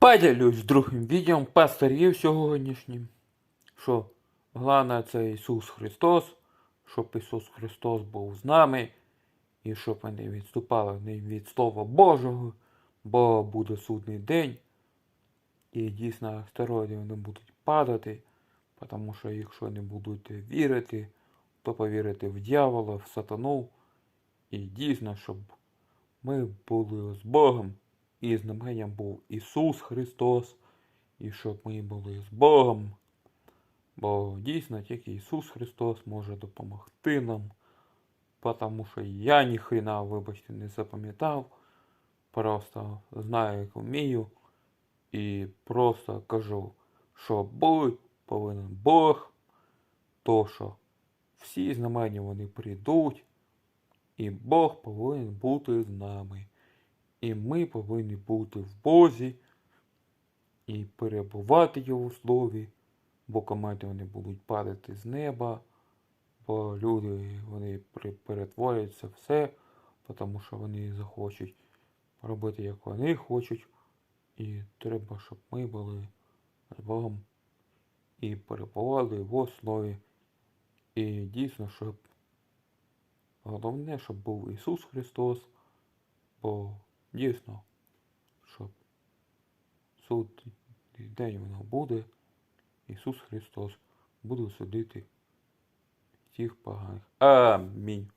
Поділюсь з другим відео пасторів сьогоднішнім. Що головне це Ісус Христос, щоб Ісус Христос був з нами, і щоб ми не відступали не від Слова Божого, бо буде судний день. І дійсно астероїди вони будуть падати, тому що якщо не будете вірити, то повірите в дьявола, в сатану. І дійсно, щоб ми були з Богом, і знаменням був Ісус Христос, і щоб ми були з Богом. Бо дійсно тільки Ісус Христос може допомогти нам, тому що я ніхрена, вибачте, не запам'ятав, просто знаю, як вмію, і просто кажу, що будь повинен Бог, то що всі знамення вони прийдуть, і Бог повинен бути з нами. І ми повинні бути в Бозі і перебувати Його в слові, бо комети вони будуть падати з неба, бо люди вони перетворюються все, тому що вони захочуть робити, як вони хочуть. І треба, щоб ми були з Богом і перебували в слові. І дійсно, щоб головне, щоб був Ісус Христос, бо дійсно, щоб суд день воно буде, Ісус Христос буде судити всіх поганих. Амінь.